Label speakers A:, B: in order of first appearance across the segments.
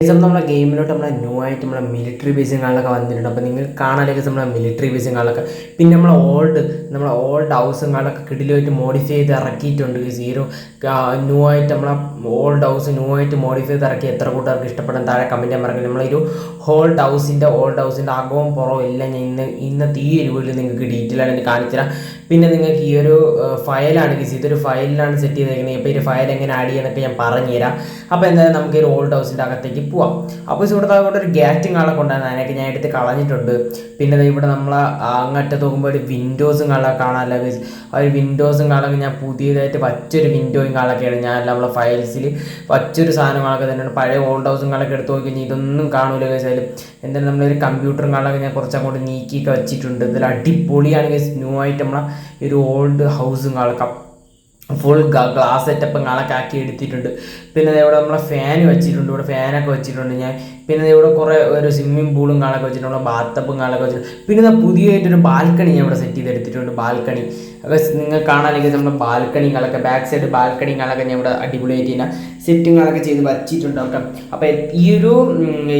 A: Guys നമ്മളെ ഗെയിമിലോട്ട് നമ്മളെ new ആയിട്ട് നമ്മളെ മിലിറ്ററി ബേസും കാര്യങ്ങളൊക്കെ വന്നിട്ടുണ്ട്. അപ്പോൾ നിങ്ങൾ കാണാനൊക്കെ നമ്മളെ മിലിറ്ററി ബേസും കാര്യങ്ങളൊക്കെ പിന്നെ നമ്മളെ ഓൾഡ് നമ്മളെ ഓൾഡ് ഹൗസും കാര്യങ്ങളൊക്കെ കിടിലുമായിട്ട് മോഡിഫൈ ചെയ്ത് ഇറക്കിയിട്ടുണ്ട് സീറോ ന്യൂ ആയിട്ട് നമ്മളെ ഓൾഡ് ഹൗസ് ന്യൂ ആയിട്ട് മോഡിഫൈ ചെയ്ത് ഇറക്കി എത്ര കൂട്ടുകാർക്ക് ഇഷ്ടപ്പെടും? താഴെ കമന്റ് പറഞ്ഞു നമ്മളൊരു ഓൾഡ് ഹൗസിന്റെ ഓൾഡ് ഹൗസിന്റെ അകവും പുറവും എല്ലാം ഞാൻ ഇന്ന് ഇന്നത്തെ ഈ ഒരു വീട്ടിൽ നിങ്ങൾക്ക് ഡീറ്റെയിൽ ആയിട്ട് കാണിച്ചു തരാം പിന്നെ നിങ്ങൾക്ക് ഈ ഒരു ഫയലാണ് ഇതൊരു ഫയലിലാണ് സെറ്റ് ചെയ്തേക്കുന്നത് അപ്പോൾ ഈ ഫയൽ എങ്ങനെ ആഡ് ചെയ്യാനൊക്കെ ഞാൻ പറഞ്ഞു തരാം അപ്പോൾ എന്തായാലും നമുക്ക് ഒരു ഓൾഡ് ഹൗസിന്റെ അകത്തേക്ക് പോവാം. അപ്പോൾ ഇവിടെ അതുകൊണ്ട് ഒരു ഗാറ്റും കാണാൻ കൊണ്ടാണ് അതിനൊക്കെ ഞാൻ എടുത്ത് കളഞ്ഞിട്ടുണ്ട്. പിന്നെ ഇവിടെ നമ്മൾ അങ്ങോട്ട് നോക്കുമ്പോൾ ഒരു വിൻഡോസും കാണാൻ ആ ഒരു വിൻഡോസും കാണാൻ ഞാൻ പുതിയതായിട്ട് പച്ചൊരു വിൻഡോയും കാണൊക്കെയാണ് ഞാൻ നമ്മളെ ഫയൽസിൽ വച്ചൊരു സാധനങ്ങളൊക്കെ തന്നെയാണ്. പഴയ ഓൾഡ് ഹൗസും കാണൊക്കെ എടുത്ത് നോക്കി കഴിഞ്ഞാൽ ഇതൊന്നും കാണൂല അതിൽ എന്തായാലും നമ്മളൊരു കമ്പ്യൂട്ടറും കാണൊക്കെ ഞാൻ കുറച്ച് അങ്ങോട്ട് നീക്കിയൊക്കെ വെച്ചിട്ടുണ്ട്. ഇതിൽ അടിപൊളിയാണ് ന്യൂ ആയിട്ട് നമ്മളെ ഒരു ഓൾഡ് ഹൗസും കാണൊക്കെ ഫുൾ ഗ്ലാസ് സെറ്റപ്പ് കാണൊക്കെ ആക്കി എടുത്തിട്ടുണ്ട്. പിന്നെ ഇവിടെ നമ്മളെ ഫാൻ വെച്ചിട്ടുണ്ട്. ഇവിടെ ഫാനൊക്കെ വെച്ചിട്ടുണ്ട് ഞാൻ. പിന്നെ ഇവിടെ കുറേ ഒരു സ്വിമ്മിംഗ് പൂളും കാണൊക്കെ വെച്ചിട്ടുണ്ട്. ബാത്തപ്പും കാണൊക്കെ വെച്ചിട്ടുണ്ട്. പിന്നെ പുതിയതായിട്ടൊരു ബാൽക്കണി ഞാൻ ഇവിടെ സെറ്റ് ചെയ്തെടുത്തിട്ടുണ്ട്. ബാൽക്കണി ഒക്കെ നിങ്ങൾ കാണാനെങ്കിൽ നമ്മുടെ ബാൽക്കണികളൊക്കെ ബാക്ക് സൈഡ് ബാൽക്കണികളൊക്കെ ഞാൻ ഇവിടെ അടിപൊളിയായിട്ട് ഇങ്ങനെ സെറ്റിങ്ങുകളൊക്കെ ചെയ്ത് വച്ചിട്ടുണ്ട് ഒക്കെ അപ്പോൾ ഈ ഒരു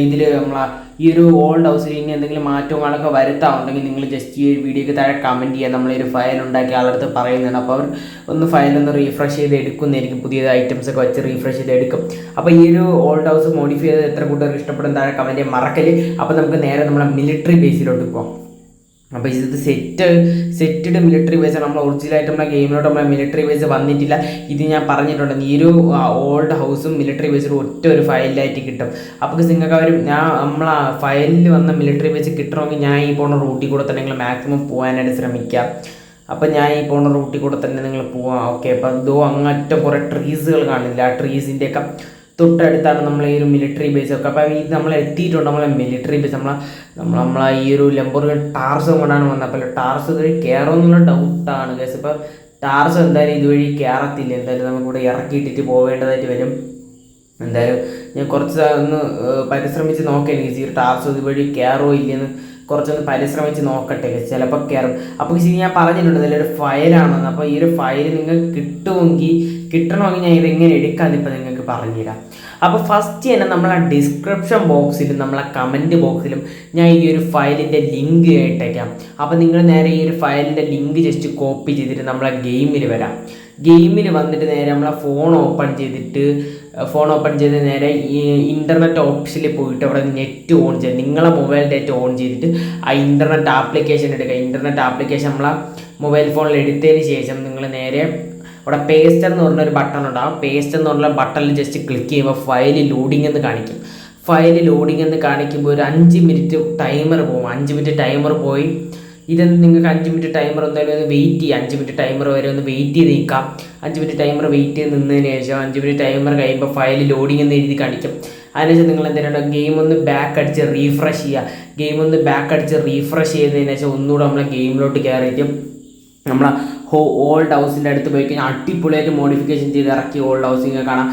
A: ഇതിൽ നമ്മളെ ഈ ഒരു ഓൾഡ് ഹൗസിൽ ഇനി എന്തെങ്കിലും മാറ്റങ്ങളൊക്കെ വരുത്താറുണ്ടെങ്കിൽ നിങ്ങൾ ജസ്റ്റ് ഈ ഒരു വീഡിയോക്ക് താഴെ കമന്റ് ചെയ്യാം നമ്മളൊരു ഫയൽ ഉണ്ടാക്കി ആളടുത്ത് പറയുന്നുണ്ട് അപ്പോൾ അവർ ഒന്ന് ഫയൽ ഒന്ന് റീഫ്രഷ് ചെയ്ത് എടുക്കുന്നതായിരിക്കും. പുതിയ ഐറ്റംസ് ഒക്കെ വെച്ച് റീഫ്രഷ് ചെയ്ത് എടുക്കും. അപ്പോൾ ഈ ഒരു ഓൾഡ് ഹൗസ് മോഡിഫൈ ചെയ്ത് എത്ര കൂട്ടുകാർ ഇഷ്ടപ്പെടും താഴെ കമന്റ് ചെയ്യാൻ മറക്കൽ അപ്പോൾ നമുക്ക് നേരെ നമ്മളെ മിലിറ്ററി ബേസിലോട്ട് പോകാം അപ്പോൾ ഇത് സെറ്റ് സെറ്റഡ് മിലിറ്ററി ബേസ് നമ്മൾ ഒറിജിനലായിട്ട് നമ്മളെ ഗെയിമിലോട്ട് നമ്മളെ മിലിറ്ററി ബേസ് വന്നിട്ടില്ല. ഇത് ഞാൻ പറഞ്ഞിട്ടുണ്ട്. ഈ ഒരു ഓൾഡ് ഹൗസും മിലിറ്ററി ബേസും ഒറ്റ ഒരു ഫയലിലായിട്ട് കിട്ടും. അപ്പോൾ നിങ്ങൾക്ക് അവർ ഞാൻ നമ്മളെ ഫയലിൽ വന്ന മിലിറ്ററി ബേസ് കിട്ടണമെങ്കിൽ ഞാൻ ഈ പോണ റൂട്ടിൽ കൂടെ തന്നെ നിങ്ങൾ മാക്സിമം പോകാനായിട്ട് ശ്രമിക്കാം. അപ്പോൾ ഞാൻ ഈ പോണ റൂട്ടിൽ കൂടെ തന്നെ നിങ്ങൾ പോവാം. ഓക്കെ അപ്പോൾ ഇതോ അങ്ങറ്റം കുറേ ട്രീസുകൾ കാണില്ല. ആ ട്രീസിന്റെയൊക്കെ തൊട്ടടുത്താണ് നമ്മൾ ഈ ഒരു മിലിറ്ററി ബേസ് ഒക്കെ. അപ്പോൾ ഇത് നമ്മൾ എത്തിയിട്ടുണ്ട് നമ്മളെ മിലിറ്ററി ബേസ് നമ്മളെ നമ്മൾ നമ്മളെ ഈ ഒരു ലംബോർഗ് ടാർസ് കൊണ്ടാണ് വന്നത്. അപ്പോൾ ടാർസ് ഇതുവഴി കയറുമെന്നുള്ള ഡൗട്ടാണ് കേസ് ഇപ്പോൾ ടാർസ് എന്തായാലും ഇതുവഴി കയറത്തില്ല എന്തായാലും നമുക്കിവിടെ ഇറക്കിയിട്ടിട്ട് പോവേണ്ടതായിട്ട് വരും. എന്തായാലും ഞാൻ കുറച്ച് ഒന്ന് പരിശ്രമിച്ച് നോക്കാം ഈ ടാർസ് ഇതുവഴി കയറോ ഇല്ലെന്ന് കുറച്ചൊന്ന് പരിശ്രമിച്ച് നോക്കട്ടെ. ചിലപ്പോൾ കയറും അപ്പോൾ ശരി ഞാൻ പറഞ്ഞിട്ടുണ്ട് ഇതിലൊരു ഫയലാണെന്ന്. അപ്പോൾ ഈ ഒരു ഫയൽ നിങ്ങൾക്ക് കിട്ടുമെങ്കിൽ കിട്ടണമെങ്കിൽ ഞാൻ ഇതെങ്ങനെ എടുക്കാമെന്ന് ഇപ്പോൾ നിങ്ങൾക്ക് പറഞ്ഞുതരാം. അപ്പോൾ ഫസ്റ്റ് തന്നെ നമ്മൾ ആ ഡിസ്ക്രിപ്ഷൻ ബോക്സിലും നമ്മളെ കമന്റ് ബോക്സിലും ഞാൻ ഈ ഒരു ഫയലിന്റെ ലിങ്ക് ഇട്ടേക്കാം. അപ്പോൾ നിങ്ങൾ നേരെ ഈ ഒരു ഫയലിന്റെ ലിങ്ക് ജസ്റ്റ് കോപ്പി ചെയ്തിട്ട് നമ്മളെ ഗെയിമിൽ വരാം. ഗെയിമിൽ വന്നിട്ട് നേരെ നമ്മളെ ഫോൺ ഓപ്പൺ ചെയ്തിട്ട് ഫോൺ ഓപ്പൺ ചെയ്ത് നേരെ ഈ ഇന്റർനെറ്റ് ഓപ്ഷനിൽ പോയിട്ട് അവിടെ നെറ്റ് ഓൺ ചെയ്ത് നിങ്ങളെ മൊബൈൽ ഡേറ്റ് ഓൺ ചെയ്തിട്ട് ആ ഇന്റർനെറ്റ് ആപ്ലിക്കേഷൻ എടുക്കുക. ഇന്റർനെറ്റ് ആപ്ലിക്കേഷൻ നമ്മളെ മൊബൈൽ ഫോണിൽ എടുത്തതിന് ശേഷം നിങ്ങൾ നേരെ അവിടെ പേസ്റ്റ് എന്ന് പറഞ്ഞൊരു ബട്ടൺ ഉണ്ട്. ആ പേസ്റ്റ് എന്ന് പറഞ്ഞ ബട്ടണിൽ ജസ്റ്റ് ക്ലിക്ക് ചെയ്യുമ്പോൾ ഫയൽ ലോഡിംഗ് എന്ന് കാണിക്കും. ഫയൽ ലോഡിംഗ് എന്ന് കാണിക്കുമ്പോൾ ഒരു അഞ്ച് മിനിറ്റ് ടൈമർ പോകും അഞ്ച് മിനിറ്റ് ടൈമർ പോയി ഇതെന്ന് നിങ്ങൾക്ക് അഞ്ച് മിനിറ്റ് ടൈമർ എന്തായാലും ഒന്ന് വെയിറ്റ് ചെയ്യുക അഞ്ച് മിനിറ്റ് ടൈമർ വരെ ഒന്ന് വെയിറ്റ് ചെയ്ത് നിൽക്കാം. അഞ്ച് മിനിറ്റ് ടൈമർ വെയിറ്റ് ചെയ്ത് നിന്നതിന് ശേഷം അഞ്ച് മിനിറ്റ് ടൈമർ കഴിയുമ്പോൾ ഫയൽ ലോഡിംഗ് എന്ന് എഴുതി കാണിക്കും. അതിനുശേഷം നിങ്ങൾ എന്തിനാണ് ഗെയിം ഒന്ന് ബാക്ക് അടിച്ച് റീഫ്രഷ് ചെയ്യുക. ഗെയിം ഒന്ന് ബാക്ക് അടിച്ച് റീഫ്രഷ് ചെയ്തതിന് ശേഷം ഒന്നുകൂടെ നമ്മളെ ഗെയിമിലോട്ട് കയറിയിരിക്കും നമ്മളെ ഹോ ഓൾഡ് ഹൗസിന്റെ അടുത്ത് പോയി കഴിഞ്ഞാൽ അടിപൊളിയായിട്ട് മോഡിഫിക്കേഷൻ ചെയ്ത് ഇറക്കി ഓൾഡ് ഹൗസിങ് കാണാം.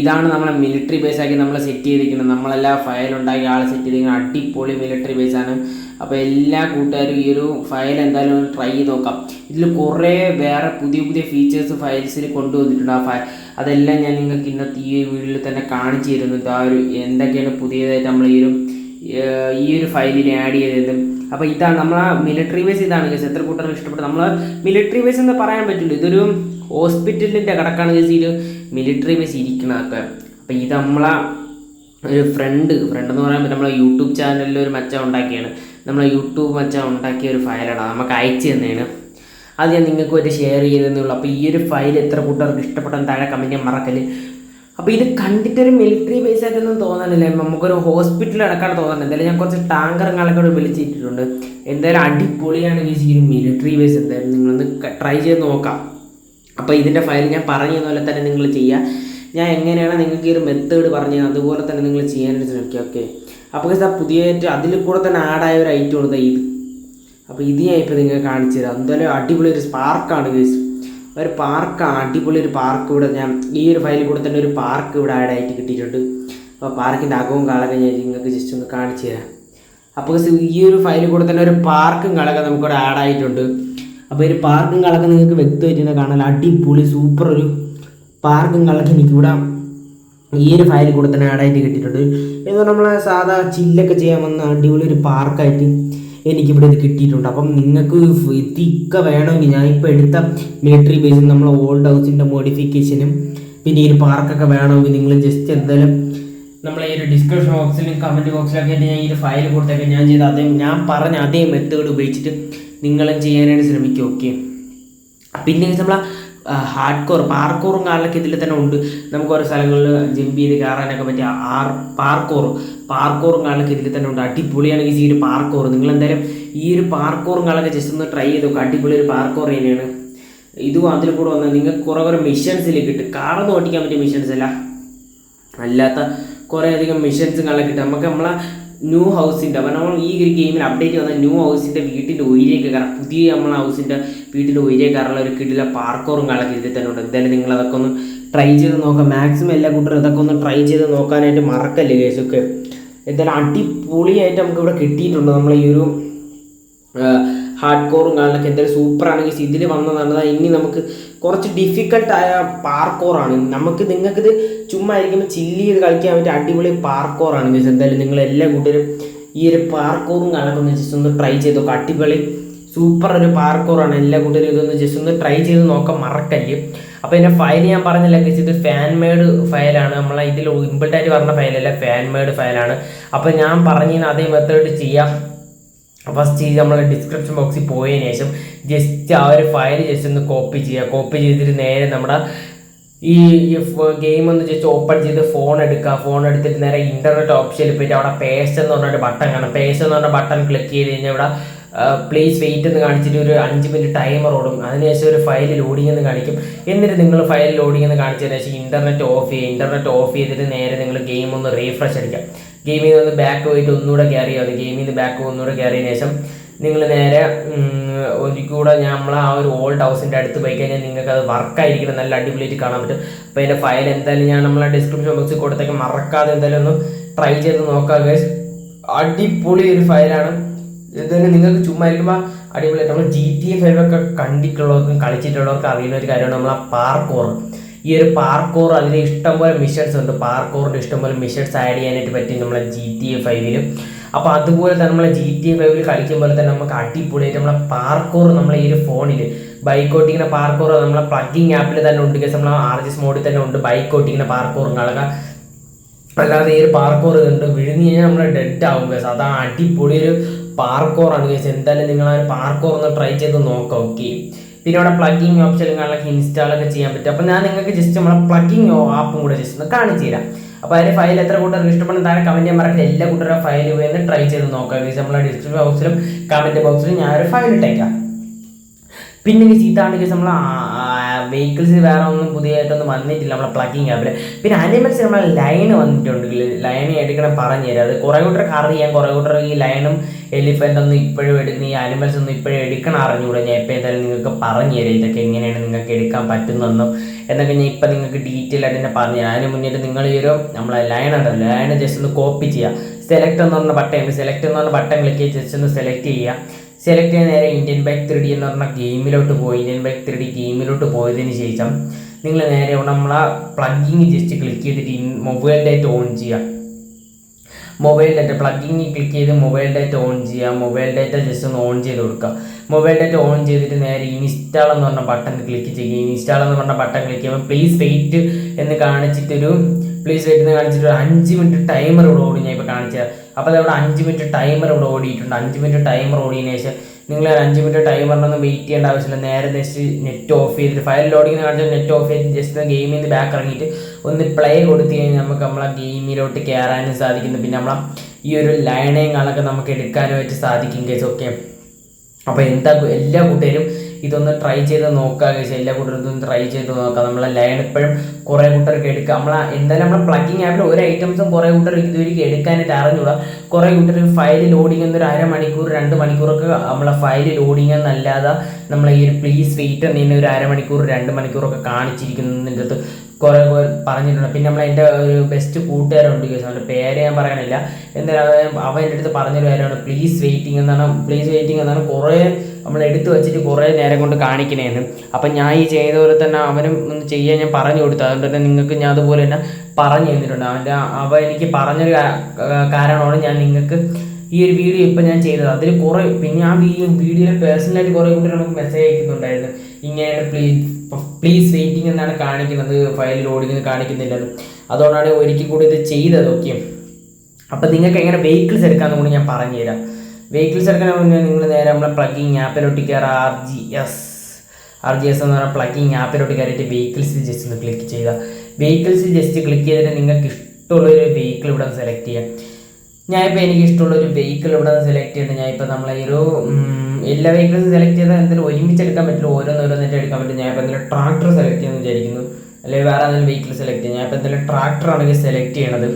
A: ഇതാണ് നമ്മളെ മിലിറ്ററി ബേസ് ആക്കി നമ്മൾ സെറ്റ് ചെയ്തിരിക്കുന്നത്. നമ്മളെല്ലാം ഫയൽ ഉണ്ടാക്കി ആളെ സെറ്റ് ചെയ്തിരിക്കുന്നത്. അടിപൊളി മിലിറ്ററി ബേസാണ് അപ്പോൾ എല്ലാ കൂട്ടുകാരും ഈ ഒരു ഫയൽ എന്തായാലും ഒന്ന് ട്രൈ ചെയ്ത് നോക്കാം. ഇതിൽ കുറേ വേറെ പുതിയ പുതിയ ഫീച്ചേഴ്സ് ഫയൽസിൽ കൊണ്ടുവന്നിട്ടുണ്ട്. ആ ഫയൽ അതെല്ലാം ഞാൻ നിങ്ങൾക്ക് ഇന്നത്തെ ഈ വീഡിയോയിൽ തന്നെ കാണിച്ചു തരുന്നുണ്ട് ആ ഒരു എന്തൊക്കെയാണ് പുതിയതായിട്ട് നമ്മൾ ഈ ഒരു ഈ ഒരു ഫയലിൽ ആഡ് ചെയ്തത്. അപ്പോൾ ഇതാണ് നമ്മൾ ആ മിലിറ്ററി ബേസ് ഇതാണ് കേസ് എത്ര കൂട്ടർക്ക് ഇഷ്ടപ്പെട്ടു നമ്മൾ മിലിറ്ററി ബേസ് എന്ന് പറയാൻ പറ്റില്ല. ഇതൊരു ഹോസ്പിറ്റലിന്റെ കിടക്കാണ് കേസ് ഇത് മിലിറ്ററി ബേസ് ഇരിക്കണതൊക്കെ. അപ്പോൾ ഇത് നമ്മളാ ഒരു ഫ്രണ്ട് ഫ്രണ്ട് എന്ന് പറയാൻ പറ്റും നമ്മളെ യൂട്യൂബ് ചാനലിൽ ഒരു മെച്ചം ഉണ്ടാക്കിയാണ്. നമ്മളെ യൂട്യൂബ് വെച്ചാൽ ഉണ്ടാക്കിയ ഒരു ഫയലാണ് നമുക്ക് അയച്ചു തന്നെയാണ് അത് ഞാൻ നിങ്ങൾക്ക് ഒരു ഷെയർ ചെയ്തെന്നുള്ളൂ അപ്പോൾ ഈ ഒരു ഫയൽ എത്ര കൂട്ടുകാർക്ക് ഇഷ്ടപ്പെട്ടെന്ന് താഴെ കമന്റ് ഞാൻ മറക്കൽ. അപ്പോൾ ഇത് കണ്ടിട്ട് ഒരു മിലിറ്ററി ബേസ് ആയിട്ടൊന്നും തോന്നാനില്ല നമുക്കൊരു ഹോസ്പിറ്റൽ അടക്കാണ് തോന്നുന്നത് എന്തായാലും ഞാൻ കുറച്ച് ടാങ്കറുകളൊക്കെ ഇവിടെ വിളിച്ചിട്ടുണ്ട് എന്തായാലും അടിപൊളിയാണ് ഈ ഒരു മിലിറ്ററി ബേസ് എന്തായാലും നിങ്ങളൊന്ന് ട്രൈ ചെയ്ത് നോക്കാം. അപ്പോൾ ഇതിന്റെ ഫയൽ ഞാൻ പറഞ്ഞു പോലെ തന്നെ നിങ്ങൾ ചെയ്യുക ഞാൻ എങ്ങനെയാണ് നിങ്ങൾക്ക് ഈ ഒരു മെത്തേഡ് പറഞ്ഞത്? അതുപോലെ തന്നെ നിങ്ങൾ ചെയ്യാനായിട്ട് ശ്രമിക്കുക. ഓക്കെ അപ്പോൾ ആ പുതിയതായിട്ട് അതിൽ കൂടെ തന്നെ ആഡായ ഒരു ഐറ്റം ഉണ്ട് ഇത്. അപ്പോൾ ഇത് ഞാൻ ഇപ്പോൾ നിങ്ങൾ കാണിച്ചു തരാം. എന്തായാലും അടിപൊളി ഒരു സ്പാർക്കാണ് ഗേസ് ഒരു പാർക്കാണ് അടിപൊളി ഒരു പാർക്ക് ഇവിടെ ഞാൻ ഈ ഒരു ഫയലിൽ കൂടെ തന്നെ ഒരു പാർക്ക് ഇവിടെ ആഡ് ആയിട്ട് കിട്ടിയിട്ടുണ്ട്. അപ്പോൾ പാർക്കിന്റെ അകവും കാളൊക്കെ ഞാൻ നിങ്ങൾക്ക് ജസ്റ്റ് ഒന്ന് കാണിച്ചു തരാം. അപ്പോൾ ഈ ഒരു ഫയലിൽ കൂടെ തന്നെ ഒരു പാർക്കും കളൊക്കെ നമുക്കിവിടെ ആഡ് ആയിട്ടുണ്ട്. അപ്പോൾ ഒരു പാർക്കും കളൊക്കെ നിങ്ങൾക്ക് വ്യക്തമായിട്ട് കാണാൻ അടിപൊളി സൂപ്പർ ഒരു പാർക്കും കളൊക്കെ എനിക്കിവിടെ ഈ ഒരു ഫയൽ കൂടെ തന്നെ ആഡായിട്ട് കിട്ടിയിട്ടുണ്ട്. എന്ന് നമ്മൾ സാധാ ചില്ലൊക്കെ ചെയ്യാൻ വന്ന അടിപൊളി ഒരു പാർക്കായിട്ട് എനിക്കിവിടെ ഇത് കിട്ടിയിട്ടുണ്ട്. അപ്പം നിങ്ങൾക്ക് ഇതൊക്കെ വേണമെങ്കിൽ ഞാൻ ഇപ്പോൾ എടുത്ത മിലിറ്ററി ബേസിൽ നമ്മൾ ഓൾഡ് ഹൗസിന്റെ മോഡിഫിക്കേഷനും പിന്നെ ഈ ഒരു പാർക്കൊക്കെ വേണമെങ്കിൽ നിങ്ങൾ ജസ്റ്റ് എന്തായാലും നമ്മളെ ഈ ഒരു ഡിസ്ക്രിപ്ഷൻ ബോക്സിലും കമന്റ് ബോക്സിലൊക്കെ ഞാൻ ഈ ഒരു ഫയൽ കൊടുത്തൊക്കെ. ഞാൻ ചെയ്ത അതേ ഞാൻ പറഞ്ഞ അതേ മെത്തേഡ് ഉപയോഗിച്ചിട്ട് നിങ്ങളും ചെയ്യാനായിട്ട് ശ്രമിക്കും ഓക്കെ പിന്നെ നമ്മളെ ഹാർഡ് കോർ പാർക്കോറും കാറിലൊക്കെ ഇതിൽ തന്നെ ഉണ്ട്. നമുക്ക് ഓരോ സ്ഥലങ്ങളിൽ ജമ്പ് ചെയ്ത് കയറാനൊക്കെ പറ്റിയ ആർ പാർക്കോർ പാർക്കോറും കാറിലൊക്കെ ഇതിൽ തന്നെ ഉണ്ട്. അടിപൊളിയാണ് ഈ ഒരു പാർക്കോർ നിങ്ങൾ എന്തായാലും ഈ ഒരു പാർക്കോറും കാറിലൊക്കെ ജസ്റ്റ് ഒന്ന് ട്രൈ ചെയ്ത് നോക്കുക അടിപൊളി ഒരു പാർക്കോർ തന്നെയാണ്. ഇതും അതിൽ കൂടെ വന്നാൽ നിങ്ങൾക്ക് കുറേ കുറേ മിഷൻസിൽ കിട്ടും. കാറൊന്നും ഓടിക്കാൻ പറ്റിയ മിഷൻസ് അല്ല. അല്ലാത്ത കുറേ അധികം മിഷൻസും കളെ കിട്ടും. നമുക്ക് നമ്മളെ ന്യൂ ഹൗസിന്റെ അപ്പോൾ നമ്മൾ ഈ ഒരു ഗെയിമിൽ അപ്ഡേറ്റ് വന്ന ന്യൂ ഹൗസിന്റെ വീട്ടിന്റെ ഒയിലേക്ക് കയറാം പുതിയ നമ്മളെ ഹൗസിന്റെ വീട്ടിന്റെ ഒയിലേക്ക് കയറാനുള്ള ഒരു കിടില പാർക്കോറും കളൊക്കെ ഇതിൽ തന്നെ ഉണ്ട്. എന്തായാലും നിങ്ങൾ അതൊക്കെ ഒന്ന് ട്രൈ ചെയ്ത് നോക്കാം. മാക്സിമം എല്ലാ കൂട്ടരും ഇതൊക്കെ ഒന്ന് ട്രൈ ചെയ്ത് നോക്കാനായിട്ട് മറക്കല്ലേ കേസൊക്കെ എന്തായാലും അടിപൊളിയായിട്ട് നമുക്ക് ഇവിടെ കിട്ടിയിട്ടുണ്ട്. നമ്മൾ ഈ ഒരു ഹാർഡ് കോറും കാണലൊക്കെ എന്തായാലും സൂപ്പറാണെങ്കിൽ ഇതിൽ വന്നതാണ്. ഇനി നമുക്ക് കുറച്ച് ഡിഫിക്കൽട്ടായ പാർക്കോറാണ് നമുക്ക് നിങ്ങൾക്കിത് ചുമ്മാ ഇരിക്കുമ്പോൾ ചില്ല് ചെയ്ത് കളിക്കാൻ പറ്റിയ അടിപൊളി പാർക്കോറാണ് മീൻസ് എന്തായാലും നിങ്ങൾ എല്ലാ കൂട്ടരും ഈ ഒരു പാർക്കോറും കാണൊക്കെ ഒന്ന് ജസ്റ്റ് ഒന്ന് ട്രൈ ചെയ്ത് അടിപൊളി സൂപ്പർ ഒരു പാർക്കോറാണ് എല്ലാ കൂട്ടരും ഇതൊന്ന് ജസ്റ്റ് ഒന്ന് ട്രൈ ചെയ്ത് നോക്കാൻ മറക്കല്ലേ. അപ്പോൾ ഇതിന്റെ ഫയൽ ഞാൻ പറഞ്ഞില്ല ഗൈസ് ഇത് ഫാൻ മെയ്ഡ് ഫയലാണ് നമ്മൾ ഇതിൽ ഇമ്പിൾട്ടായിട്ട് പറഞ്ഞ ഫയലല്ല ഫാൻ മെയ്ഡ് ഫയലാണ് അപ്പോൾ ഞാൻ പറഞ്ഞതിന് അതേ മെത്തേഡ് ചെയ്യാം. ഫസ്റ്റ് നമ്മൾ ഡിസ്ക്രിപ്ഷൻ ബോക്സിൽ പോയതിനു ശേഷം ജസ്റ്റ് ആ ഒരു ഫയൽ ജസ്റ്റ് ഒന്ന് കോപ്പി ചെയ്യുക. കോപ്പി ചെയ്തിട്ട് നേരെ നമ്മുടെ ഈ ഗെയിം ഒന്ന് ജസ്റ്റ് ഓപ്പൺ ചെയ്ത് ഫോൺ എടുക്കുക. ഫോൺ എടുത്തിട്ട് നേരെ ഇന്റർനെറ്റ് ഓപ്ഷനിൽ പോയിട്ട് അവിടെ പേസ്റ്റ് എന്ന് പറഞ്ഞൊരു ബട്ടൺ കാണാം. പേസ്റ്റ് എന്ന് പറഞ്ഞ ബട്ടൺ ക്ലിക്ക് ചെയ്ത് കഴിഞ്ഞാൽ ഇവിടെ പ്ലീസ് വെയിറ്റ് എന്ന് കാണിച്ചിട്ട് ഒരു അഞ്ച് മിനിറ്റ് ടൈമർ ഓടും. അതിനുശേഷം ഒരു ഫയൽ ലോഡിംഗ് എന്ന് കാണിക്കും. എന്നിട്ട് നിങ്ങൾ ഫയൽ ലോഡിംഗ് എന്ന് കാണിച്ചതിന് ശേഷം ഇന്റർനെറ്റ് ഓഫ് ചെയ്യുക. ഇന്റർനെറ്റ് ഓഫ് ചെയ്തിട്ട് നേരെ നിങ്ങൾ ഗെയിം ഒന്ന് റീഫ്രഷ് അടിക്കാം ഗെയിമിൽ നിന്ന് ബാക്ക് പോയിട്ട് ഒന്നുകൂടെ കയറി അത് ഗെയിമിൽ നിന്ന് ബാക്ക് ഒന്നുകൂടെ കയറിയതിന് ശേഷം നിങ്ങൾ നേരെ ഒരിക്കൂടെ നമ്മൾ ആ ഒരു ഓൾഡ് ഹൗസിന്റെ അടുത്ത് പോയി കഴിഞ്ഞാൽ നിങ്ങൾക്ക് അത് വർക്കായിരിക്കണം നല്ല അടിപൊളിയായിട്ട് കാണാൻ പറ്റും. അപ്പോൾ അതിന്റെ ഫയൽ എന്തായാലും ഞാൻ നമ്മളെ ഡിസ്ക്രിപ്ഷൻ ബോക്സിൽ കൊടുത്തേക്ക്. മറക്കാതെ എന്തായാലും ഒന്ന് ട്രൈ ചെയ്ത് നോക്കാം ഗൈസ് അടിപൊളി ഒരു ഫയലാണ് എന്തായാലും നിങ്ങൾക്ക് ചുമ്മാ ഇരിക്കുമ്പോൾ അടിപൊളിയായിട്ട്. നമ്മൾ ജി ടി എ ഫൈവൊക്കെ കണ്ടിട്ടുള്ളവർക്കും കളിച്ചിട്ടുള്ളവർക്കും അറിയുന്ന ഒരു കാര്യമാണ് നമ്മൾ ആ പാർക്ക് പാർക്കോർ ഈ ഒരു പാർക്കോർ അതിൽ ഇഷ്ടംപോലെ മിഷൻസ് ഉണ്ട്. പാർക്കോറിന്റെ ഇഷ്ടംപോലെ മിഷൻസ് ആഡ് ചെയ്യാനായിട്ട് പറ്റി നമ്മളെ ജി ടി എ ഫൈവിലും അപ്പോൾ അതുപോലെ തന്നെ നമ്മളെ ജി ടി എ ഫൈവിൽ കളിക്കുമ്പോൾ തന്നെ നമുക്ക് അടിപൊളിയായിട്ട് നമ്മളെ പാർക്കോർ നമ്മളെ ഈ ഒരു ഫോണിൽ ബൈക്ക് ഓട്ടിക്കുന്ന പാർക്കോർ നമ്മളെ പ്ലഗിങ് ആപ്പിൽ തന്നെ ഉണ്ട്. കേസ് നമ്മളെ ആർ ജി മോഡിൽ തന്നെ ഉണ്ട് ബൈക്ക് ഓട്ടിക്കുന്ന പാർക്കോറും കളക അല്ലാതെ ഈ ഒരു പാർക്കോർ ഇതുണ്ട് വിഴുങ്ങി കഴിഞ്ഞാൽ നമ്മൾ ഡെഡ് ആവും കേസ് അതാണ് അടിപൊളി ഒരു പാർക്കോറാണ് കേസ് എന്തായാലും നിങ്ങൾ ആ പാർക്കോർ ഒന്ന് ട്രൈ ചെയ്ത് നോക്കാം ഓക്കെ പിന്നെ അവിടെ പ്ലഗിങ് ഓപ്ഷൻ കാര്യങ്ങളൊക്കെ ഇൻസ്റ്റാളൊക്കെ ചെയ്യാൻ പറ്റും. അപ്പോൾ ഞാൻ നിങ്ങൾക്ക് ജസ്റ്റ് നമ്മളെ പ്ലഗിങ് ആപ്പും കൂടെ ജസ്റ്റ് ഒന്ന് കാണിച്ചു തരാം. അപ്പോൾ അതിന്റെ ഫയൽ എത്ര കൂട്ടർക്ക് ഇഷ്ടപ്പെടുന്ന താഴെ കമന്റ് പറഞ്ഞാൽ എല്ലാ കൂട്ടരും ഫയൽ പോയി ട്രൈ ചെയ്ത് നോക്കാം നമ്മളെ ഡിസ്ക്രിപ്ഷൻ ബോക്സിലും കമന്റ് ബോക്സിലും ഞാൻ ഒരു ഫയൽ ഇട്ടേക്കാം. പിന്നെ ഇതാണ് നമ്മൾ വെഹിക്കിൾസ് വേറെ ഒന്നും പുതിയതായിട്ടൊന്നും വന്നിട്ടില്ല നമ്മളെ പ്ലഗിങ് ആപ്പിൽ പിന്നെ അനിമൽസ് നമ്മളെ ലൈൻ വന്നിട്ടുണ്ട്. ലൈൻ എടുക്കണം പറഞ്ഞു തരാം. അത് കുറേ കാർ ചെയ്യാൻ കുറേ കൂട്ടർ ഈ ലൈനും എലിഫന്റ് ഒന്നും ഇപ്പോഴും എടുക്കുന്ന ഈ അനിമൽസ് ഒന്നും ഇപ്പോഴും എടുക്കണം അറിഞ്ഞുകൂടെ. ഞാൻ ഇപ്പോൾ ഏതായാലും നിങ്ങൾക്ക് പറഞ്ഞു തരാം. ഇതൊക്കെ എങ്ങനെയാണ് നിങ്ങൾക്ക് എടുക്കാൻ പറ്റുന്നതെന്നും. എന്നൊക്കെ ഞാൻ ഇപ്പം നിങ്ങൾക്ക് ഡീറ്റെയിൽ ആയിട്ട് തന്നെ പറഞ്ഞു തരാം. അതിന് മുന്നേ നിങ്ങൾ ഈ ഒരു നമ്മളെ ലൈൻ ഉണ്ടല്ലോ. ലൈൻ ജസ്റ്റ് ഒന്ന് കോപ്പി ചെയ്യുക സെലക്ട് എന്ന് പറഞ്ഞ ബട്ടൺ സെലക്ട് എന്ന് പറഞ്ഞ ബട്ടൺ ക്ലിക്ക് ചെയ്ത് ജസ്റ്റ് ഒന്ന് സെലക്ട് ചെയ്യുക സെലക്ട് ചെയ്യാൻ നേരെ ഇന്ത്യൻ ബൈക്ക് ത്രീ ഡി എന്ന് പറഞ്ഞ ഗെയിമിലോട്ട് പോയി. ഇന്ത്യൻ ബൈക്ക് ത്രീ ഡി ഗെയിമിലോട്ട് പോയതിന് ശേഷം നിങ്ങൾ നേരെ നമ്മൾ ആ പ്ലഗിങ് ജസ്റ്റ് ക്ലിക്ക് ചെയ്തിട്ട് മൊബൈൽ ഡേറ്റ് ഓൺ ചെയ്യുക മൊബൈൽ ഡാറ്റ പ്ലഗിങ് ക്ലിക്ക് ചെയ്ത് മൊബൈൽ ഡാറ്റ ഓൺ ചെയ്യുക മൊബൈൽ ഡാറ്റ ജസ്റ്റ് ഒന്ന് ഓൺ ചെയ്ത് കൊടുക്കുക മൊബൈൽ ഡാറ്റ ഓൺ ചെയ്തിട്ട് നേരെ ഇൻസ്റ്റാൾ എന്ന് പറഞ്ഞ ബട്ടൺ ക്ലിക്ക് ചെയ്യുക. ഇൻസ്റ്റാൾ എന്ന് പറഞ്ഞ ബട്ടൺ ക്ലിക്ക് ചെയ്യുമ്പോൾ പ്ലീസ് വെയിറ്റ് എന്ന് കാണിച്ചിട്ടൊരു പ്ലീസ് വെയിറ്റ് എന്ന് കാണിച്ചിട്ട് ഒരു അഞ്ച് മിനിറ്റ് ടൈമർ ഓടി ഞാൻ ഇപ്പോൾ കാണിച്ചത്. അപ്പോൾ അതവിടെ അഞ്ച് മിനിറ്റ് ടൈമർ ഇവിടെ ഓടിയിട്ടുണ്ട്. അഞ്ച് മിനിറ്റ് ടൈമർ ഓടിയതിന് ശേഷം നിങ്ങൾ അഞ്ച് മിനിറ്റ് ടൈമറിനൊന്നും വെയിറ്റ് ചെയ്യേണ്ട ആവശ്യമില്ല. നേരെ ജസ്റ്റ് നെറ്റ് ഓഫ് ചെയ്തിട്ട് ഫയൽ ലോഡിങ് കാണിച്ചാൽ നെറ്റ് ഓഫ് ചെയ്ത് ജസ്റ്റ് ഗെയിമിൽ നിന്ന് ബാക്ക് ഇറങ്ങിയിട്ട് ഒന്ന് പ്ലേ കൊടുത്തു കഴിഞ്ഞാൽ നമുക്ക് നമ്മളെ ഗെയിമിലോട്ട് കയറാനും സാധിക്കുന്നു. പിന്നെ നമ്മളെ ഈ ഒരു ലൈനേങ്ങളൊക്കെ നമുക്ക് എടുക്കാനുമായിട്ട് സാധിക്കും കേസ് ഓക്കെ അപ്പോൾ എന്താ എല്ലാ കൂട്ടരും ഇതൊന്ന് ട്രൈ ചെയ്ത് നോക്കുക എല്ലാ കൂട്ടരും ട്രൈ ചെയ്ത് നോക്കാം. നമ്മളെ ലൈൻ എപ്പോഴും കുറേ കൂട്ടർക്ക് എടുക്കുക നമ്മൾ എന്തായാലും നമ്മളെ പ്ലഗിങ് ആപ്പിൽ ഒരു ഐറ്റംസും കുറേ കൂട്ടർ ഇതുവരെയ്ക്ക് എടുക്കാനായിട്ട് അറിഞ്ഞൂടാ. കുറേ കൂട്ടർ ഫയൽ ലോഡിങ് എന്നൊരു അരമണിക്കൂർ രണ്ട് മണിക്കൂറൊക്കെ നമ്മളെ ഫയൽ ലോഡിങ് എന്നല്ലാതെ നമ്മളെ ഈ ഒരു പ്ലീസ് വെയിറ്റ് എന്നതിന് ഒരു അരമണിക്കൂർ രണ്ട് മണിക്കൂറൊക്കെ കാണിച്ചിരിക്കുന്നതിന്റെ അകത്ത് കുറേ പറഞ്ഞിട്ടുണ്ട്. പിന്നെ നമ്മളെ എന്റെ ഒരു ബെസ്റ്റ് കൂട്ടുകാരുണ്ട് കേസ് അവന്റെ പേര് ഞാൻ പറയണില്ല എന്തായാലും അവൻ എന്റെ അടുത്ത് പറഞ്ഞൊരു കാര്യമാണ്. പ്ലീസ് വെയിറ്റിംഗ് എന്നാണ് പ്ലീസ് വെയിറ്റിംഗ് എന്നാണ് കുറേ നമ്മൾ എടുത്തു വെച്ചിട്ട് കുറേ നേരം കൊണ്ട് കാണിക്കണേന്ന്. അപ്പം ഞാൻ ഈ ചെയ്ത പോലെ തന്നെ അവനും ഒന്ന് ചെയ്യാൻ ഞാൻ പറഞ്ഞു കൊടുത്തു. അതുകൊണ്ട് തന്നെ നിങ്ങൾക്ക് ഞാൻ അതുപോലെ തന്നെ പറഞ്ഞു തന്നിട്ടുണ്ട്. അവന്റെ അവ എനിക്ക് പറഞ്ഞൊരു കാരണമാണ് ഞാൻ നിങ്ങൾക്ക് ഈ ഒരു വീഡിയോ ഇപ്പം ഞാൻ ചെയ്തത്. അതിൽ കുറേ പിന്നെ ആ വീഡിയോയിൽ പേഴ്സണലായിട്ട് കുറേ കൂടി നമുക്ക് മെസ്സേജ് അയക്കുന്നുണ്ടായിരുന്നു. ഇങ്ങനെയാണ് പ്ലീസ് പ്ലീസ് വെയിറ്റിംഗ് എന്നാണ് കാണിക്കുന്നത്. ഫയൽ ലോഡിങ് കാണിക്കുന്നില്ലെന്ന്. അതുകൊണ്ടാണ് ഒരിക്കൽ കൂടി ഇത് ചെയ്തത്. ഓക്കെ അപ്പം നിങ്ങൾക്ക് എങ്ങനെ വെഹിക്കിൾസ് എടുക്കാമെന്ന് കൂടി ഞാൻ പറഞ്ഞുതരാം. വെഹിക്കിൾസ് എടുക്കുന്ന മുന്നേ നിങ്ങൾ നേരെ നമ്മളെ പ്ലഗിങ് ആപ്പിലോട്ട് കയറുക R G S R G S എന്ന് പറഞ്ഞാൽ പ്ലഗിങ് ആപ്പിലോട്ട് കയറിയിട്ട് വെഹിക്കിൾസിൽ ജസ്റ്റ് ഒന്ന് ക്ലിക്ക് ചെയ്യുക. വെഹിക്കിൾസിൽ ജസ്റ്റ് ക്ലിക്ക് ചെയ്തിട്ട് നിങ്ങൾക്ക് ഇഷ്ടമുള്ളൊരു വെഹിക്കിൾ ഇവിടെ സെലക്ട് ചെയ്യാം. ഞാനിപ്പോൾ എനിക്ക് ഇഷ്ടമുള്ള ഒരു വെഹിക്കിൾ ഇവിടെ സെലക്ട് ചെയ്തിട്ട് ഞാനിപ്പോൾ നമ്മളെ ഒരു എല്ലാ വെഹിക്കിൾസും സെലക്ട് ചെയ്താൽ എന്തെങ്കിലും ഒരുമിച്ച് എടുക്കാൻ പറ്റില്ല ഓരോന്നോരോന്നിട്ട് എടുക്കാൻ പറ്റും ഞാനിപ്പോൾ എന്തെങ്കിലും ട്രാക്ടർ സെലക്ട് ചെയ്യാമെന്ന് വിചാരിക്കുന്നു. അല്ലെങ്കിൽ വേറെ എന്തെങ്കിലും വെഹിക്കിൾ സെലക്ട് ചെയ്യാം. ഞാനിപ്പോൾ എന്തെങ്കിലും ട്രാക്ടർ ആണെങ്കിൽ സെലക്ട് ചെയ്യണത്.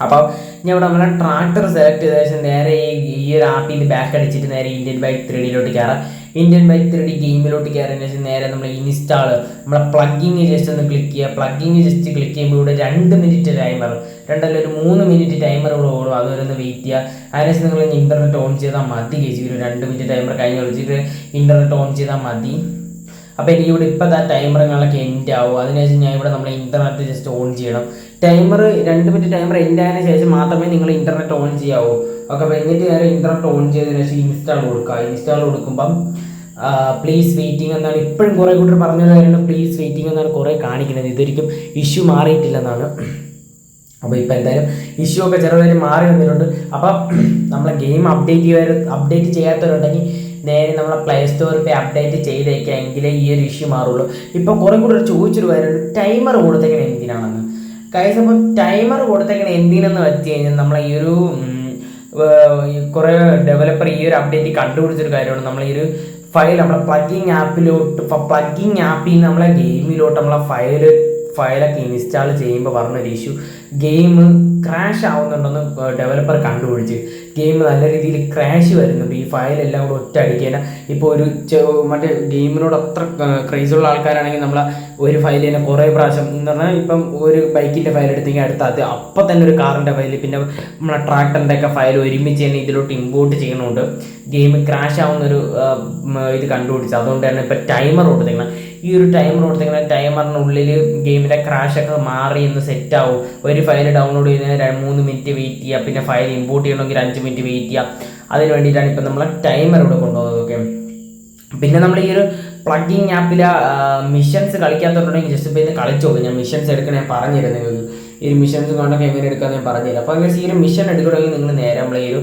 A: അപ്പോൾ ഞാൻ ഇവിടെ നമ്മളെ ട്രാക്ടർ സെലക്ട് ചെയ്ത ശേഷം നേരെ ഈ ഈ ഒരു ആപ്പിൽ ബാക്ക് അടിച്ചിട്ട് നേരെ ഇന്ത്യൻ ബൈക്ക് ത്രീ ഡിയിലോട്ട് കയറാം ഇന്ത്യൻ ബൈക്ക് ത്രീ ഡി ഗെയിമിലോട്ട് കയറിയതിന് ശേഷം നേരെ നമ്മൾ ഇൻസ്റ്റാൾ നമ്മളെ പ്ലഗിങ് ജസ്റ്റ് ഒന്ന് ക്ലിക്ക് ചെയ്യുക. പ്ലഗിങ് ജസ്റ്റ് ക്ലിക്ക് ചെയ്യുമ്പോൾ ഇവിടെ രണ്ട് മിനിറ്റ് ടൈമർ രണ്ടല്ല ഒരു മൂന്ന് മിനിറ്റ് ടൈമർ ഇവിടെ ഓടും. അതുവരെ വെയിറ്റ് ചെയ്യുക. അതിനുശേഷം നിങ്ങൾ ഇന്റർനെറ്റ് ഓൺ ചെയ്താൽ മതി ചേച്ചി. ഒരു രണ്ട് മിനിറ്റ് ടൈമർ കഴിഞ്ഞ് വിളിച്ചിട്ട് ഇന്റർനെറ്റ് ഓൺ ചെയ്താൽ മതി. അപ്പോൾ എനിക്ക് ഇവിടെ ഇപ്പോൾ ആ ടൈമറുകളൊക്കെ എൻഡ് ആവും. അതിനുശേഷം ഞാൻ ഇവിടെ നമ്മൾ ഇന്റർനെറ്റ് ജസ്റ്റ് ഓൺ ചെയ്യണം. ടൈമർ രണ്ട് മിനിറ്റ് ടൈമർ എൻഡ് ആയതിനു ശേഷം മാത്രമേ നിങ്ങൾ ഇന്റർനെറ്റ് ഓൺ ചെയ്യാവൂ. ഓക്കെ അപ്പോൾ എന്നിട്ട് നേരെ ഇന്റർനെറ്റ് ഓൺ ചെയ്തതിന് ശേഷം ഇൻസ്റ്റാൾ കൊടുക്കുക. ഇൻസ്റ്റാൾ കൊടുക്കുമ്പം പ്ലീസ് വെയിറ്റിംഗ് എന്നാണ് ഇപ്പോഴും കുറേ കൂട്ടർ പറഞ്ഞ കാര്യമാണ്. പ്ലീസ് വെയിറ്റിംഗ് എന്നാണ് കുറേ കാണിക്കുന്നത്. ഇതൊരിക്കും ഇഷ്യൂ മാറിയിട്ടില്ലെന്നാണ്. അപ്പോൾ ഇപ്പോൾ എന്തായാലും ഇഷ്യൂ ഒക്കെ ചെറുതായിട്ട് മാറി വന്നിട്ടുണ്ട്. അപ്പോൾ നമ്മളെ ഗെയിം അപ്ഡേറ്റ് ചെയ്യാൻ അപ്ഡേറ്റ് ചെയ്യാത്തവരുണ്ടെങ്കിൽ നേരെ നമ്മളെ പ്ലേ സ്റ്റോറിൽ പോയി അപ്ഡേറ്റ് ചെയ്തേക്കുക എങ്കിലേ ഈ ഒരു ഇഷ്യൂ മാറുള്ളൂ. ഇപ്പോൾ കുറേ കൂടെ ചോദിച്ചൊരു കാര്യം ടൈമർ കൊടുത്തേക്കണ എന്തിനാണെന്ന്? കാര്യം അപ്പോൾ ടൈമർ കൊടുത്തേക്കണ എന്തിനെന്ന് വെച്ച് കഴിഞ്ഞാൽ നമ്മളെ ഈ ഒരു കുറേ ഡെവലപ്പർ ഈ ഒരു അപ്ഡേറ്റ് കണ്ടുപിടിച്ചൊരു കാര്യമാണ്. നമ്മൾ ഈ ഒരു ഫയൽ നമ്മളെ പ്ലഗിങ് ആപ്പിലോട്ട് പ്ലഗിങ് ആപ്പിൽ നമ്മളെ ഗെയിമിലോട്ട് നമ്മളെ ഫയൽ ഫയലൊക്കെ ഇൻസ്റ്റാൾ ചെയ്യുമ്പോൾ പറഞ്ഞൊരു ഇഷ്യൂ ഗെയിം ക്രാഷ് ആവുന്നുണ്ടെന്ന് ഡെവലപ്പർ കണ്ടുപിടിച്ച്. ഗെയിം നല്ല രീതിയിൽ ക്രാഷ് വരുന്നുണ്ട്. ഈ ഫയലെല്ലാം കൂടെ ഒറ്റ അടിക്കാൻ ഇപ്പോൾ ഒരു മറ്റേ ഗെയിമിനോട് അത്ര ക്രൈസുള്ള ആൾക്കാരാണെങ്കിൽ നമ്മൾ ഒരു ഫയൽ തന്നെ കുറേ പ്രാവശ്യം എന്ന് പറഞ്ഞാൽ ഇപ്പം ഒരു ബൈക്കിന്റെ ഫയൽ എടുത്തെങ്കിൽ അടുത്ത അത് അപ്പം തന്നെ ഒരു കാറിന്റെ ഫയൽ പിന്നെ നമ്മളെ ട്രാക്ടറിന്റെ ഒക്കെ ഫയൽ ഒരുമിച്ച് തന്നെ ഇതിലോട്ട് ഇമ്പോർട്ട് ചെയ്യണമുണ്ട് ഗെയിം ക്രാഷ് ആവുന്നൊരു ഇത് കണ്ടുപിടിച്ചു. അതുകൊണ്ട് തന്നെ ഇപ്പം ടൈമർ കൊടുത്തേക്കണം. ഈ ഒരു ടൈമർ കൊടുത്തിങ്ങനെ ടൈമറിനുള്ളിൽ ഗെയിമിന്റെ ക്രാഷ് ഒക്കെ മാറി എന്ന് സെറ്റ് ആവും. ഒരു ഫയൽ ഡൗൺലോഡ് ചെയ്യുന്നതിന് മൂന്ന് മിനിറ്റ് വെയിറ്റ് ചെയ്യുക പിന്നെ ഫയൽ ഇമ്പോർട്ട് ചെയ്യണമെങ്കിൽ അഞ്ച് മിനിറ്റ് വെയിറ്റ് ചെയ്യുക അതിന് വേണ്ടിയിട്ടാണ് ഇപ്പം നമ്മൾ ടൈമർ ഇവിടെ കൊണ്ടുപോകുന്നത് ഓക്കെ പിന്നെ നമ്മൾ ഈ ഒരു പ്ലഗിങ് ആപ്പിലെ മിഷൻസ് കളിക്കാത്തവരുണ്ടെങ്കിൽ ജസ്റ്റ് ഇപ്പോൾ ഇത് കളിച്ചു? നോക്കും ഞാൻ മിഷൻസ് എടുക്കണേ പറഞ്ഞിരുന്നു ഈ ഒരു മിഷൻസ് കൊണ്ടൊക്കെ എങ്ങനെ എടുക്കാമെന്ന് ഞാൻ പറഞ്ഞില്ല അപ്പോൾ അങ്ങനെ ഈ ഒരു മിഷൻ എടുക്കണമെങ്കിൽ നിങ്ങൾ നേരെ നമ്മൾ ഈ ഒരു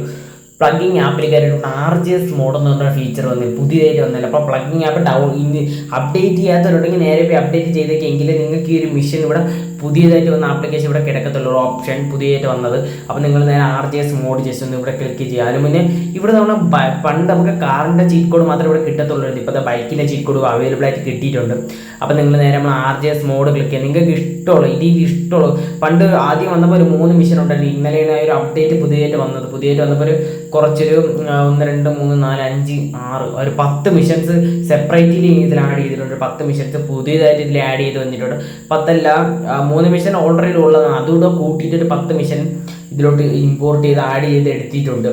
A: പ്ലഗിങ് ആപ്പിൽ കയറിയിട്ട് ആർ ജി എസ് മോഡ് എന്ന് പറഞ്ഞ ഫീച്ചർ വന്നു പുതിയതായിട്ട് വന്നില്ല. അപ്പോൾ പ്ലഗിങ് ആപ്പ് ഡൗൺ ഇന്ന് അപ്ഡേറ്റ് ചെയ്യാത്തവരുണ്ടെങ്കിൽ നേരെ പോയി അപ്ഡേറ്റ് ചെയ്തേക്കെങ്കിൽ നിങ്ങൾക്ക് ഈ ഒരു മിഷൻ ഇവിടെ പുതിയതായിട്ട് വന്ന ആപ്ലിക്കേഷൻ ഇവിടെ കിടക്കത്തുള്ള ഒരു ഓപ്ഷൻ പുതിയതായിട്ട് വന്നത്. അപ്പോൾ നിങ്ങൾ നേരെ R G S mode just ഒന്ന് ഇവിടെ ക്ലിക്ക് ചെയ്യുക. അതിന് മുന്നേ ഇവിടെ നമ്മൾ പണ്ട് നമുക്ക് കാറിന്റെ ചീറ്റ് കോഡ് മാത്രമേ ഇവിടെ കിട്ടത്തുള്ളൂ. ഇപ്പോഴത്തെ ബൈക്കിന്റെ ചീറ്റ് കോഡ് അവൈലബിൾ ആയിട്ട് കിട്ടിയിട്ടുണ്ട്. അപ്പോൾ നിങ്ങൾ നേരെ നമ്മൾ R G S mode click ചെയ്യുക. നിങ്ങൾക്ക് ഇഷ്ടമുള്ളൂ ഇതിൽ ഇഷ്ടമുള്ളൂ. പണ്ട് ആദ്യം വന്നപ്പോൾ ഒരു മൂന്ന് മിഷൻ ഉണ്ടായിരുന്നു ഇന്നലെയാണ് ഒരു അപ്ഡേറ്റ് പുതിയതായിട്ട് വന്നത്. പുതിയതായിട്ട് വന്നപ്പോൾ ഒരു കുറച്ചൊരു ഒന്ന് രണ്ട് മൂന്ന് നാല് അഞ്ച് ആറ്. ഒരു പത്ത് മിഷൻസ് സെപ്പറേറ്റ്ലി ഇതിൽ ആഡ് ചെയ്തിട്ടുണ്ട്. ഒരു പത്ത് മിഷൻസ് പുതിയതായിട്ട് ഇതിൽ ആഡ് ചെയ്ത് വന്നിട്ടുണ്ട്. പത്തല്ല മൂന്ന് മിഷൻ ഓൾറെഡി ഉള്ളതാണ്. അതുകൂടെ കൂട്ടിയിട്ട് ഒരു പത്ത് മിഷൻ ഇതിലോട്ട് ഇമ്പോർട്ട് ചെയ്ത് ആഡ് ചെയ്ത് എടുത്തിട്ടുണ്ട്.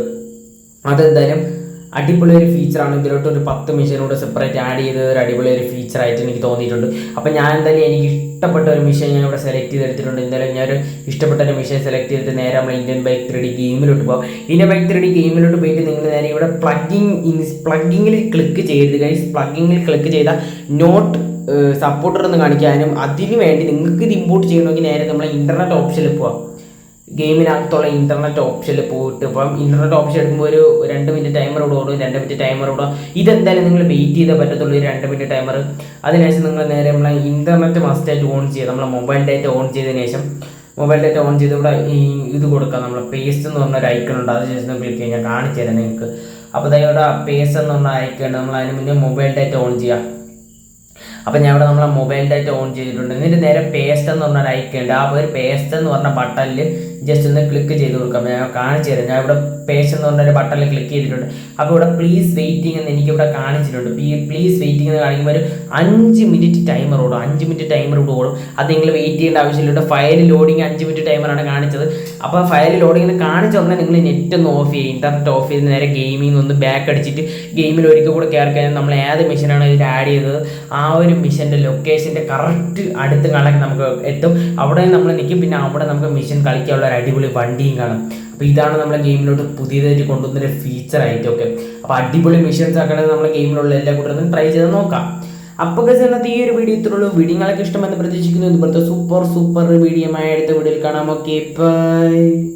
A: അതെന്തായാലും അടിപൊളി ഒരു ഫീച്ചറാണ് ഇതിലോട്ട് ഒരു പത്ത് മിഷനോട് സെപ്പറേറ്റ് ആഡ് ചെയ്തത് ഒരു അടിപൊളി ഒരു ഫീച്ചറായിട്ട് എനിക്ക് തോന്നിയിട്ടുണ്ട്. അപ്പോൾ ഞാൻ എന്തായാലും എനിക്ക് ഇഷ്ടപ്പെട്ട ഒരു മിഷൻ ഞാൻ ഇവിടെ സെലക്ട് ചെയ്തെടുത്തിട്ടുണ്ട്. എന്തായാലും ഞാൻ ഒരു ഇഷ്ടപ്പെട്ട ഒരു മിഷൻ സെലക്ട് ചെയ്തിട്ട് നേരെ നമ്മൾ ഇന്ത്യൻ ബൈക്ക് ത്രീ ഡി ഗെയിമിലോട്ട് പോകാം ഇന്ത്യൻ ബൈക്ക് ത്രീ ഡി ഗെയിമിലോട്ട് പോയിട്ട് നിങ്ങൾ നേരെ ഇവിടെ പ്ലഗിങ് പ്ലഗിങ്ങിൽ ക്ലിക്ക് ചെയ്ത് ഗൈസ് പ്ലഗിങ്ങിൽ ക്ലിക്ക് ചെയ്താൽ നോട്ട് സപ്പോർട്ടർ എന്ന് കാണിക്കാനും അതിന് വേണ്ടി നിങ്ങൾക്ക് ഇത് ഇമ്പോർട്ട് ചെയ്യണമെങ്കിൽ നേരെ നമ്മളെ ഇന്റർനെറ്റ് ഓപ്ഷനിൽ പോവാം. ഗെയിമിനകത്തുള്ള ഇന്റർനെറ്റ് ഓപ്ഷനിൽ പോയിട്ട് ഇപ്പം ഇന്റർനെറ്റ് ഓപ്ഷൻ എടുക്കുമ്പോൾ ഒരു രണ്ട് മിനിറ്റ് ടൈമർ ഓടും രണ്ട് മിനിറ്റ് ടൈമർ ഓടും. ഇതെന്തായാലും നിങ്ങൾ വെയിറ്റ് ചെയ്തേ പറ്റത്തുള്ളൂ ഒരു രണ്ട് മിനിറ്റ് ടൈമർ അതിനുശേഷം നിങ്ങൾ നേരെ നമ്മളെ ഇന്റർനെറ്റ് മസ്റ്റായിട്ട് ഓൺ ചെയ്യുക നമ്മളെ മൊബൈൽ ഡേറ്റ ഓൺ ചെയ്തതിന് ശേഷം. മൊബൈൽ ഡേറ്റ ഓൺ ചെയ്ത് ഇവിടെ ഈ ഇത് കൊടുക്കാം. നമ്മൾ പേസ്റ്റ് എന്ന് പറഞ്ഞ ഒരു ഐക്കൺ ഉണ്ട്. അതിന് ശേഷം ക്ലിക്ക് ഞാൻ കാണിച്ചു തരാം നിങ്ങൾക്ക്. അപ്പോൾ ഇവിടെ പേസ്റ്റ് എന്ന് പറഞ്ഞ ഐക്കൺ നമ്മൾ അതിന് മുന്നേ മൊബൈൽ ഡേറ്റ ഓൺ ചെയ്യുക അപ്പം ഞാൻ ഇവിടെ നമ്മളെ മൊബൈൽ ഡാറ്റ ഓൺ ചെയ്തിട്ടുണ്ട്. എന്നിട്ട് നേരെ പേസ്റ്റ് എന്ന് പറഞ്ഞ ഐക്കൺ ഉണ്ട്. ആ ഒരു പേസ്റ്റ് എന്ന് പറഞ്ഞ ബട്ടണിൽ ജസ്റ്റ് ഒന്ന് ക്ലിക്ക് ചെയ്ത് കൊടുക്കാം. ഞാൻ കാണിച്ചു തരാം. ഞാൻ ഇവിടെ പേജ് എന്ന് പറഞ്ഞൊരു ബട്ടണിൽ ക്ലിക്ക് ചെയ്തിട്ടുണ്ട്. അപ്പോൾ ഇവിടെ പ്ലീസ് വെയിറ്റിംഗ് എന്ന് എനിക്കിവിടെ കാണിച്ചിട്ടുണ്ട്. പ്ലീസ് വെയിറ്റിംഗ് എന്ന് കാണിക്കുമ്പോൾ ഒരു അഞ്ച് മിനിറ്റ് ടൈമർ ഓടും. അഞ്ച് മിനിറ്റ് ടൈമർ ഓടും. അത് നിങ്ങൾ വെയിറ്റ് ചെയ്യേണ്ട ആവശ്യമില്ല. ഇവിടെ ഫയൽ ലോഡിങ് അഞ്ച് മിനിറ്റ് ടൈമറാണ് കാണിച്ചത്. അപ്പോൾ ഫയൽ ലോഡിങ്ങിന് കാണിച്ച ഉടനെ നിങ്ങൾ നെറ്റ് ഒന്ന് ഓഫ് ചെയ്യുക. ഇന്റർനെറ്റ് ഓഫ് ചെയ്ത് നേരെ ഗെയിമിംഗ് ഒന്ന് ബാക്ക് അടിച്ചിട്ട് ഗെയിമിൽ ഒരിക്കൽ കൂടെ കയറിക്കാൻ നമ്മൾ ഏത് മിഷനാണ് ഇതിൽ ആഡ് ചെയ്തത്? ആ ഒരു മിഷന്റെ ലൊക്കേഷന്റെ കറക്റ്റ് അടുത്ത് കണക്ക് നമുക്ക് എത്തും. അവിടെ നമ്മൾ നിൽക്കും. പിന്നെ അവിടെ നമുക്ക് മിഷൻ കളിക്കാനുള്ള ഒരു അടിപൊളി വണ്ടിയും കാണാം. അപ്പോൾ ഇതാണ് നമ്മളെ ഗെയിമിലോട്ട് പുതിയതായിട്ട് കൊണ്ടുവന്നൊരു ഫീച്ചർ ആയിട്ട് ആയിട്ടൊക്കെ അപ്പോൾ അടിപൊളി മിഷൻസ് ആക്കണത് നമ്മളെ ഗെയിമിലുള്ള എല്ലാ കൂട്ടരും ട്രൈ ചെയ്ത് നോക്കാം. അപ്പോൾ ഇന്നത്തെ ഈ ഒരു വീഡിയോ ഇത്രയുള്ളൂ. വീഡിയോ നിങ്ങൾക്ക് ഇഷ്ടമെന്ന് പ്രതീക്ഷിക്കുന്നു. ഇതുപോലത്തെ സൂപ്പർ സൂപ്പർ വീഡിയോ അടുത്ത വീഡിയോയിൽ കാണാം. Okay bye